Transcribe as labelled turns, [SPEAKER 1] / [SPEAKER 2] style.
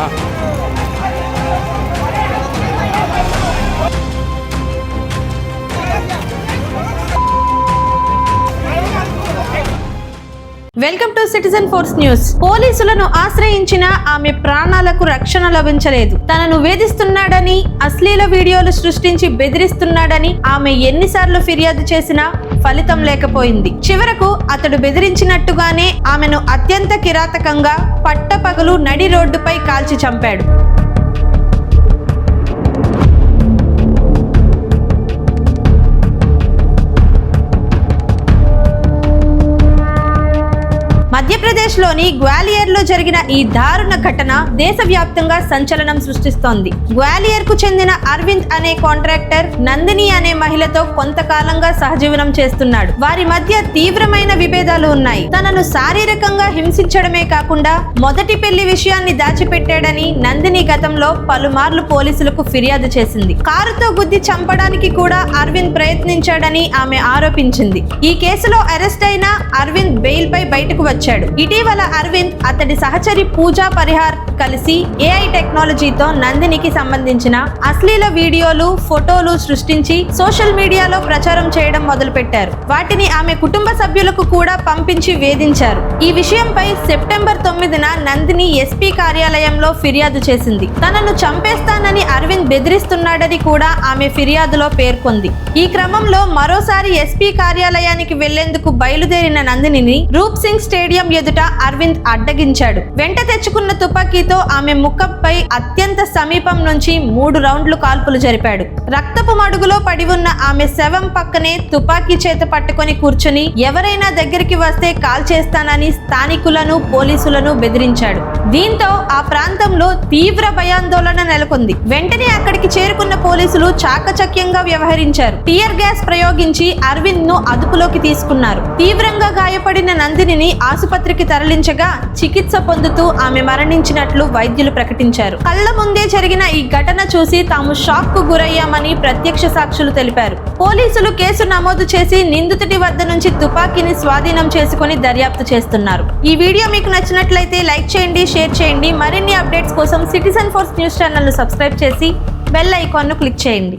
[SPEAKER 1] Welcome to citizen force news. పోలీసులను ఆశ్రయించిన ఆమె ప్రాణాలకు రక్షణ లభించలేదు. తనను వేధిస్తున్నాడని అశ్లీల వీడియోలు సృష్టించి బెదిరిస్తున్నాడని ఆమె ఎన్నిసార్లు ఫిర్యాదు చేసినా ఫలితం లేకపోయింది. చివరకు అతడు బెదిరించినట్టుగానే ఆమెను అత్యంత కిరాతకంగా పట్టపగలు నడి రోడ్డుపై కాల్చి చంపాడు. మధ్యప్రదేశ్లోని గ్వాలియర్లో జరిగిన ఈ దారుణ ఘటన దేశవ్యాప్తంగా సంచలనం సృష్టిస్తోంది. గ్వాలియర్కు చెందిన అరవింద్ అనే కాంట్రాక్టర్ నందిని అనే మహిళతో కొంతకాలంగా సహజీవనం చేస్తున్నాడు. వారి మధ్య తీవ్రమైన విభేదాలు ఉన్నాయి. తనను శారీరకంగా హింసించడమే కాకుండా మొదటి పెళ్ళి విషయాన్ని దాచిపెట్టాడని నందిని గతంలో పలుమార్లు పోలీసులకు ఫిర్యాదు చేసింది. కారుతో గుద్ది చంపడానికి కూడా అరవింద్ ప్రయత్నించాడని ఆమె ఆరోపించింది. ఈ కేసులో అరెస్ట్ అయిన అరవింద్ బెయిల్ పై బయటకు వచ్చాడు. ఇటీవల అరవింద్ అతడి సహచరి పూజా పరిహార్ కలిసి ఏఐ టెక్నాలజీతో నందినికి సంబంధించిన అశ్లీల వీడియోలు ఫోటోలు సృష్టించి సోషల్ మీడియాలో ప్రచారం చేయడం మొదలుపెట్టారు. వాటిని ఆమె కుటుంబ సభ్యులకు కూడా పంపించి వేధించారు. ఈ విషయంపై సెప్టెంబర్ తొమ్మిదిన నందిని ఎస్పీ కార్యాలయంలో ఫిర్యాదు చేసింది. తనను చంపేస్తానని అరవింద్ బెదిరిస్తున్నాడని కూడా ఆమె ఫిర్యాదులో పేర్కొంది. ఈ క్రమంలో మరోసారి ఎస్పీ కార్యాలయానికి వెళ్ళేందుకు బయలుదేరిన నందినిని రూప్ సింగ్ స్టేడియం ఎదుట అరవింద్ అడ్డగించాడు. వెంట తెచ్చుకున్న తుపాకీతో ఆమె ముఖంపై అత్యంత సమీపం నుంచి మూడు రౌండ్లు కాల్పులు జరిపాడు. రక్తపు మడుగులో పడి ఉన్న ఆమె శవం పక్కనే తుపాకీ చేత పట్టుకొని కూర్చుని ఎవరైనా దగ్గరికి వస్తే కాల్ చేస్తానని స్థానికులను పోలీసులను బెదిరించాడు. దీంతో ఆ ప్రాంతంలో తీవ్ర భయాందోళన నెలకొంది. వెంటనే అక్కడికి చేరుకున్న పోలీసులు చాకచక్యంగా వ్యవహరించారు. టియర్ గ్యాస్ ప్రయోగించి అరవింద్ను అదుపులోకి తీసుకున్నారు. తీవ్రంగా గాయపడిన నందినిని ఆసుపత్రికి తరలించగా చికిత్స పొందుతూ ఆమె మరణించినట్లు వైద్యులు ప్రకటించారు. కళ్ళ ముందే జరిగిన ఈ ఘటన చూసి తాము షాక్కు గురయ్యామని ప్రత్యక్ష సాక్షులు తెలిపారు. పోలీసులు కేసు నమోదు చేసి నిందితుడి వద్ద నుంచి తుపాకీని స్వాధీనం చేసుకుని దర్యాప్తు చేస్తున్నారు. ఈ వీడియో మీకు నచ్చినట్లయితే లైక్ చేయండి షేర్ చేయండి. మరిన్ని అప్డేట్స్ కోసం సిటిజన్ ఫోర్స్ న్యూస్ ఛానల్ను సబ్స్క్రైబ్ చేసి బెల్ ఐకాన్ను క్లిక్ చేయండి.